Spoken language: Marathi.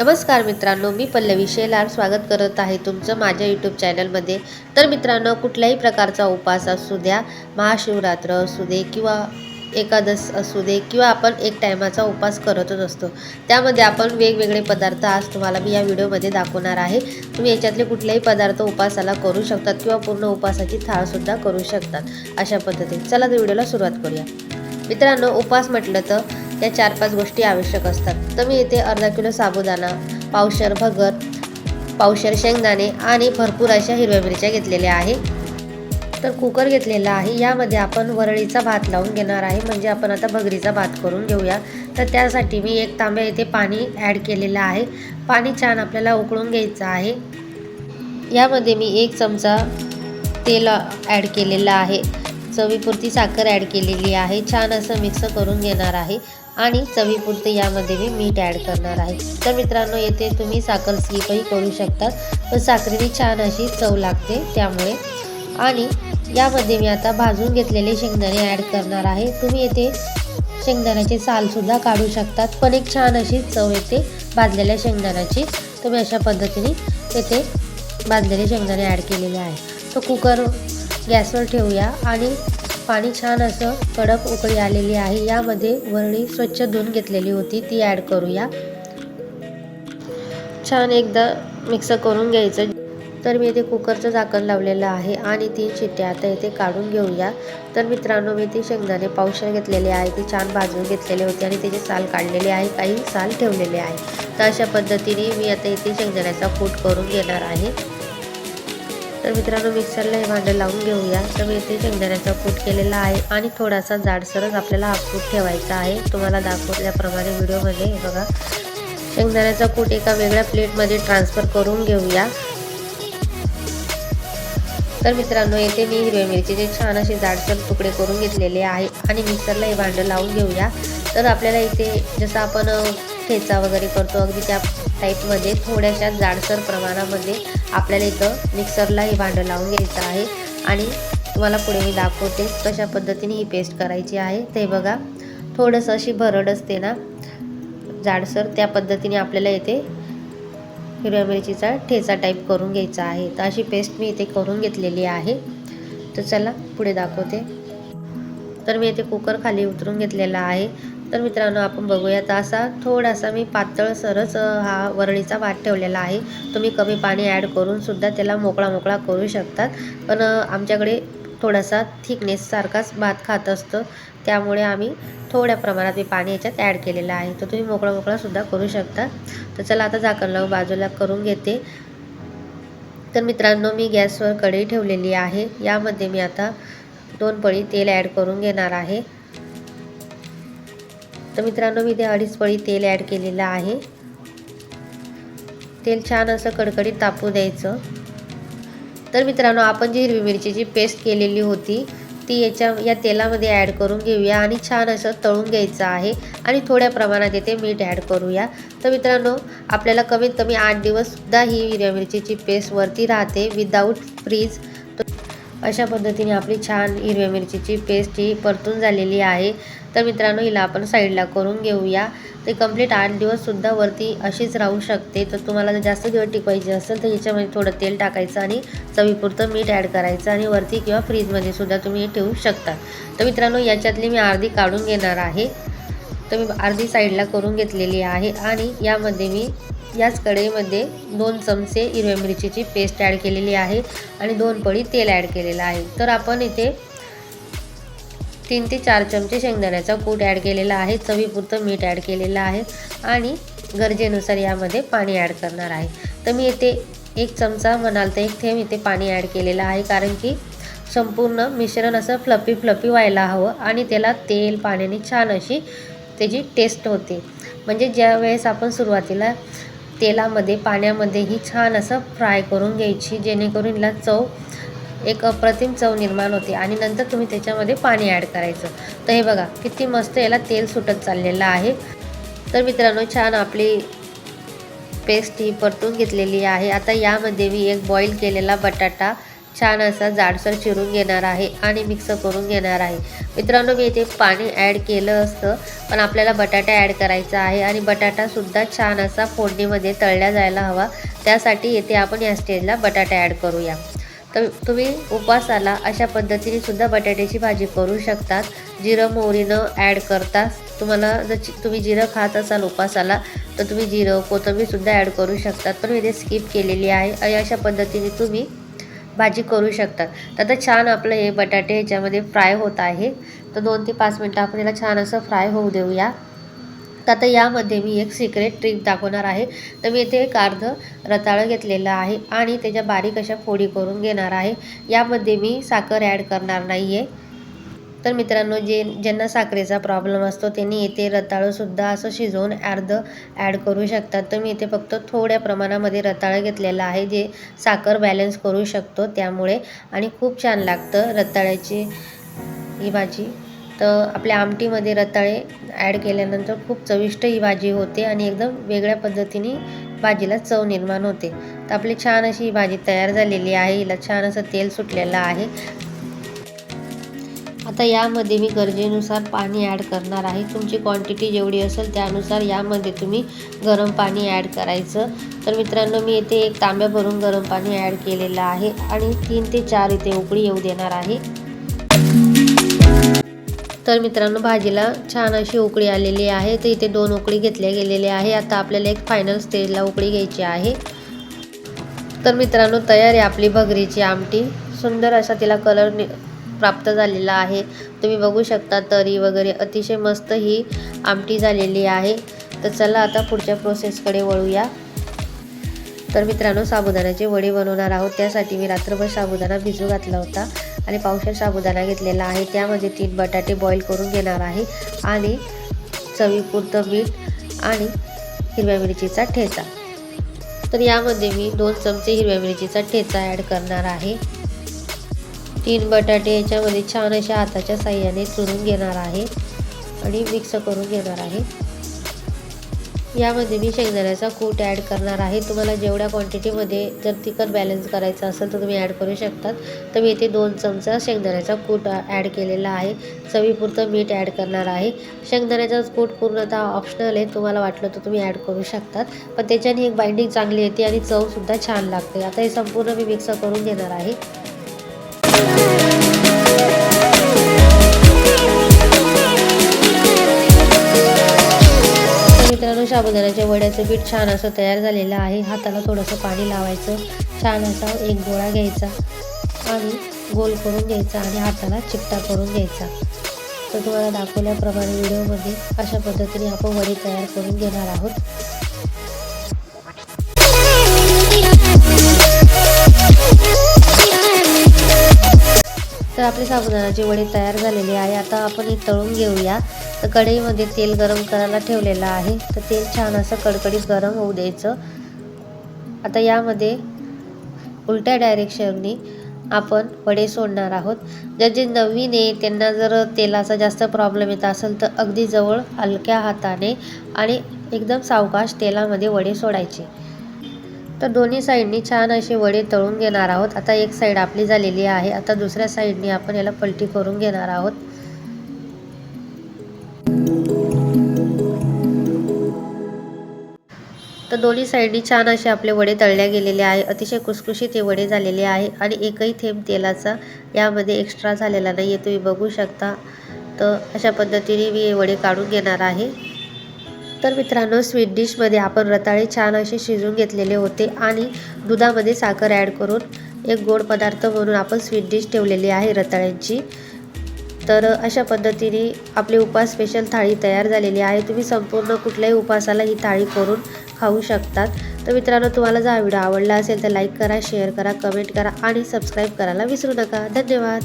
नमस्कार मित्रांनो मी पल्लवी शेलार स्वागत करत आहे तुमचं माझ्या यूट्यूब चॅनलमध्ये तर मित्रांनो कुठल्याही प्रकारचा उपवास असू द्या महाशिवरात्र असू दे किंवा एकादश असू दे किंवा आपण एक टायमाचा उपवास करतच असतो. त्यामध्ये आपण वेगवेगळे पदार्थ आज तुम्हाला मी या व्हिडिओमध्ये दाखवणार आहे. तुम्ही याच्यातले कुठलेही पदार्थ उपासाला करू शकतात किंवा पूर्ण उपासाची थाळसुद्धा करू शकतात अशा पद्धतीने. चला तर व्हिडिओला सुरुवात करूया. मित्रांनो उपवास म्हटलं तर या चार पाच गोष्टी आवश्यक असतात. तर मी इथे अर्धा किलो साबुदाणा पावशर भगर पावशर शेंगदाणे आणि भरपूर अशा हिरव्या मिरच्या घेतलेल्या आहे. तर कुकर घेतलेला आहे. यामध्ये आपण वरळीचा भात लावून घेणार आहे. म्हणजे आपण आता भगरीचा भात करून घेऊया. तर त्यासाठी मी एक तांब्या इथे पाणी ॲड केलेलं आहे. पाणी छान आपल्याला उकळून घ्यायचं आहे. यामध्ये मी एक चमचा तेल ॲड केलेलं आहे. चवीपुरती साखर ॲड केलेली आहे. छान असं मिक्स करून घेणार आहे. आणि चवीपुरते यामध्ये मी मीठ ॲड करणार आहे. तर मित्रांनो येथे तुम्ही साखर स्लीपही करू शकतात. पण साखरेने छान अशी चव लागते त्यामुळे. आणि यामध्ये मी आता भाजून घेतलेले शेंगदाणे ॲड करणार आहे. तुम्ही येथे शेंगदाण्याचे सालसुद्धा काढू शकतात. पण एक छान अशी चव येते भाजलेल्या शेंगदाण्याची. तुम्ही अशा पद्धतीने येथे भाजलेले शेंगदाणे ॲड केलेले आहे. तो कुकर गॅसवर ठेवूया आणि पाणी छान असं कडक उकळी आलेली आहे. यामध्ये वरळी स्वच्छ धुवून घेतलेली होती. ती ॲड करूया. छान एकदा मिक्स करून घ्यायचं. तर मी इथे कुकरचं झाकण लावलेलं आहे आणि तीन शिट्ट्या आता इथे काढून घेऊया. तर मित्रांनो मी ती शेंगदाणे पावशर घेतलेले आहे. ती छान भाजून घेतलेले होते आणि त्याचे साल काढलेले आहे. काही साल ठेवलेले आहे. तर अशा पद्धतीने मी आता इथे शेंगदाण्याचा कूट करून घेणार आहे. तर मित्रांनो मिक्सरला हे भांडं लावून घेऊया. तर मी इथे शेंगदाण्याचा कूट केलेला आहे आणि थोडासा जाडसरच आपल्याला हा कूट ठेवायचा आहे. तुम्हाला दाखवल्याप्रमाणे व्हिडिओमध्ये हे बघा. शेंगदाण्याचा कूट एका वेगळ्या प्लेटमध्ये ट्रान्सफर करून घेऊया. तर मित्रांनो येथे मी हिरव्या मिरचीचे छान असे जाडसर तुकडे करून घेतलेले आहे आणि मिक्सरला हे भांडं लावून घेऊया. तर आपल्याला इथे जसं आपण ठेचा वगैरे करतो अगदी त्या टाईपमध्ये थोड्याशा जाडसर प्रमाणामध्ये आपल्याला इथं मिक्सरला हे भांडं लावून घ्यायचं आहे. आणि तुम्हाला पुढे मी दाखवते कशा पद्धतीने ही पेस्ट करायची आहे. ते बघा थोडंसं अशी भरड असते ना जाडसर त्या पद्धतीने आपल्याला इथे हिरव्या मिरचीचा ठेचा टाईप करून घ्यायचा आहे. तर अशी पेस्ट मी इथे करून घेतलेली आहे. तर चला पुढे दाखवते. तर मी इथे कुकर खाली उतरून घेतलेला आहे. तर मित्रांनो आपण बघूया तर असा थोडासा मी पातळसरच हा वरळीचा भात ठेवलेला आहे. तुम्ही कमी पाणी ॲड करूनसुद्धा त्याला मोकळा मोकळा करू शकतात. पण आमच्याकडे थोडासा थिकनेससारखाच भात खात असतं. त्यामुळे आम्ही थोड्या प्रमाणात मी पाणी याच्यात ॲड केलेलं आहे. तर तुम्ही मोकळा मोकळासुद्धा करू शकता. तर चला आता झाकण लावून बाजूला करून घेते. तर मित्रांनो मी गॅसवर कढई ठेवलेली आहे. यामध्ये मी आता दोन पळी तेल ॲड करून घेणार आहे. तर मित्रांनो मी ते अडीच पळी तेल ॲड केलेलं आहे. तेल छान असं कडकडीत तापू द्यायचं. तर मित्रांनो आपण जी हिरवी मिरचीची पेस्ट केलेली होती ती याच्या या तेलामध्ये ॲड करून घेऊया आणि छान असं तळून घ्यायचं आहे. आणि थोड्या प्रमाणात येथे मीठ ॲड करूया. तर मित्रांनो आपल्याला कमीत कमी आठ दिवससुद्धा ही हिरव्या मिरचीची पेस्ट वरती राहते विदाऊट फ्रीज अशा पद्धतीने आपली छान हिरव्या मिरचीची पेस्ट ही परतून झालेली आहे. तर मित्रांनो हिला आपण साईडला करून घेऊया. ते कंप्लीट आठ दिवससुद्धा वरती अशीच राहू शकते. तर तुम्हाला जर जास्त दिवस टिकवायची असेल तर याच्यामध्ये थोडं तेल टाकायचं आणि चवीपुरतं मीठ ॲड करायचं आणि वरती किंवा फ्रीजमध्ये सुद्धा तुम्ही हे ठेवू शकता. तर मित्रांनो याच्यातली मी अर्धी काढून घेणार आहे. तर मी अर्धी साईडला करून घेतलेली आहे आणि यामध्ये मी याच कढईमध्ये दोन चमचे हिरव्या मिरचीची पेस्ट ॲड केलेली आहे आणि दोन पळी तेल ॲड केलेलं आहे. तर आपण इथे तीन ते चार चमचे शेंगदाण्याचा कूट ॲड केलेला आहे. चवीपुरतं मीठ ॲड केलेलं आहे. आणि गरजेनुसार यामध्ये पाणी ॲड करणार आहे. तर मी येथे एक चमचा म्हणाल तर एक थेंब इथे पाणी ॲड केलेलं आहे. कारण की संपूर्ण मिश्रण असं फ्लफी फ्लफी व्हायला हवं आणि त्याला तेल पाण्याने छान अशी त्याची टेस्ट होते. म्हणजे ज्या वेळेस आपण सुरुवातीला तेलामध्ये पाण्यामध्ये ही छान असं फ्राय करून घ्यायची जेणेकरून हिला चव एक अप्रतिम चव निर्माण होते आणि नंतर तुम्ही त्याच्यामध्ये पाणी ॲड करायचं. तर हे बघा किती मस्त याला तेल सुटत चाललेलं आहे. तर मित्रांनो छान आपली पेस्ट ही परतून घेतलेली आहे. आता यामध्ये मी एक बॉईल केलेला बटाटा छान असा जाडसर चिरून घेणार आहे आणि मिक्स करून घेणार आहे. मित्रांनो मी इथे पाणी ॲड केलं असतं पण आपल्याला बटाटा ॲड करायचा आहे आणि बटाटासुद्धा छान असा फोडणीमध्ये तळल्या जायला हवा. त्यासाठी येथे आपण या स्टेजला बटाटा ॲड करूया. तर तुम्ही उपवासाला अशा पद्धतीने सुद्धा बटाट्याची भाजी करू शकतात. जिरं मोहरीनं ॲड करता. तुम्हाला जर चि- तुम्ही जिरं खात असाल उपासाला तर तुम्ही जिरं कोथंबीरसुद्धा ॲड करू शकतात. पण मी इथे स्किप केलेली आहे. आणि अशा पद्धतीने तुम्ही भाजी करू शकतात तर आता छान आपलं हे बटाटे ह्याच्यामध्ये फ्राय होत आहे. तर दोन ते पाच मिनटं आपण याला छान असं फ्राय होऊ देऊया. तर आता यामध्ये मी एक सिक्रेट ट्रिक दाखवणार आहे. तर मी इथे एक अर्ध रताळं घेतलेलं आहे आणि त्याच्या बारीक अशा फोडी करून घेणार आहे. यामध्ये मी साखर ॲड करणार नाही आहे तर मित्रांनो जे ज्यांना साखरेचा प्रॉब्लेम असतो त्यांनी इथे रताळंसुद्धा असं शिजवून अर्ध ॲड करू शकतात. तर मी इथे फक्त थोड्या प्रमाणामध्ये रताळं घेतलेलं आहे जे साखर बॅलन्स करू शकतो त्यामुळे. आणि खूप छान लागतं रताळ्याची ही भाजी. तर आपल्या आमटीमध्ये रताळे ॲड केल्यानंतर खूप चविष्ट ही भाजी होते आणि एकदम वेगळ्या पद्धतीने भाजीला चव निर्माण होते. तर आपली छान अशी ही भाजी तयार झालेली आहे. हिला छान असं तेल सुटलेलं आहे. आता यामध्ये मी गरजेनुसार पाणी ॲड करणार आहे. तुमची क्वांटिटी जेवढी असेल त्यानुसार यामध्ये तुम्ही गरम पाणी ॲड करायचं. तर मित्रांनो मी इथे एक तांब्या भरून गरम पाणी ॲड केलेलं आहे आणि तीन ते चार इथे उकळी येऊ देणार आहे. तर मित्रांनो भाजीला छान अशी उकळी आलेली आहे. तर इथे दोन उकळी घेतल्या गेलेल्या आहे. आता आपल्याला एक फायनल स्टेजला उकळी घ्यायची आहे. तर मित्रांनो तयार आहे आपली भगरीची आमटी. सुंदर असा तिला कलर नि प्राप्त झालेला आहे. तुम्ही बघू शकता तरी वगैरे अतिशय मस्त ही आमटी झालेली आहे. तर चला आता पुढच्या प्रोसेसकडे वळूया. तर मित्रांनो साबुदाण्याचे वडे बनवणार आहोत. त्यासाठी मी रात्रभर साबुदाणा भिजू घातला होता. आणि पावशेर साबुदाणा घेतलेला आहे. त्यामध्ये तीन बटाटे बॉईल करून घेणार आहे. आणि चवीपुरतं मीठ आणि हिरव्या मिरचीचा ठेचा. तर यामध्ये मी दोन चमचे हिरव्या मिरचीचा ठेचा ॲड करणार आहे. तीन बटाटे याच्यामध्ये छान अशा हाताच्या साह्याने चुरून घेणार आहे. आणि मिक्स करून घेणार आहे. यामध्ये मी शेंगदाण्याचा कूट ॲड करणार आहे. तुम्हाला जेवढ्या क्वांटिटीमध्ये जर तिखट बॅलन्स करायचं असेल तर तुम्ही ॲड करू शकतात. तर मी इथे दोन चमचा शेंगदाण्याचा कूट ॲड केलेला आहे. चवीपुरतं मीठ ॲड करणार आहे. शेंगदाण्याचा कूट पूर्णतः ऑप्शनल आहे. तुम्हाला वाटलं तर तुम्ही ॲड करू शकतात. पण त्याच्याने एक बाइंडिंग चांगली येते आणि चवसुद्धा छान लागते. आता हे संपूर्ण मी मिक्स करून घेणार आहे. साबुदाण्याच्या वड्याचं पीठ छान असं तयार झालेलं आहे. हाताला थोडंसं पाणी लावायचं. छान असा एक गोळा घ्यायचा आणि गोल करून घ्यायचा आणि हाताला चिकटा करून घ्यायचा. तर तुम्हाला दाखवल्याप्रमाणे व्हिडिओमध्ये अशा पद्धतीने आपण वडी तयार करून घेणार आहोत. तर आपले साबुदाण्याचे वडे तयार झालेले आहे. आता आपण हे तळून घेऊया. तर कढईमध्ये तेल गरम करायला ठेवलेलं आहे. तर तेल छान असं कडकडीत गरम होऊ द्यायचं. आता यामध्ये उलट्या डायरेक्शननी आपण वडे सोडणार आहोत. जर जे नवीन आहे त्यांना जर तेलाचा जास्त प्रॉब्लेम येत असेल तर अगदी जवळ हलक्या हाताने आणि एकदम सावकाश तेलामध्ये वडे सोडायचे. तर दोन्ही साईडनी छान असे वडे तळून घेणार आहोत. आता एक साईड आपली झालेली आहे. आता दुसऱ्या साईडनी आपण याला पलटी करून घेणार आहोत. तर दोन्ही साईडनी छान असे आपले वडे तळल्या गेलेले आहे. अतिशय कुसकुशीत हे वडे झालेले आहे आणि एकही थेंब तेलाचा यामध्ये एक्स्ट्रा झालेला नाही आहे तुम्ही बघू शकता. तर अशा पद्धतीने मी हे वडे काढून घेणार आहे. तर मित्रांनो स्वीट डिशमध्ये आपण रताळे छान असे शिजून घेतलेले होते आणि दुधामध्ये साखर ॲड करून एक गोड पदार्थ म्हणून आपण स्वीट डिश ठेवलेली आहे रताळ्यांची. तर अशा पद्धतीने आपली उपास स्पेशल थाळी तयार झालेली आहे. तुम्ही संपूर्ण कुठल्याही उपासाला ही थाळी करून खाऊ शकतात. तर मित्रांनो तुम्हाला जर हा व्हिडिओ आवडला असेल तर लाईक करा शेअर करा कमेंट करा आणि सबस्क्राईब करायला विसरू नका. धन्यवाद.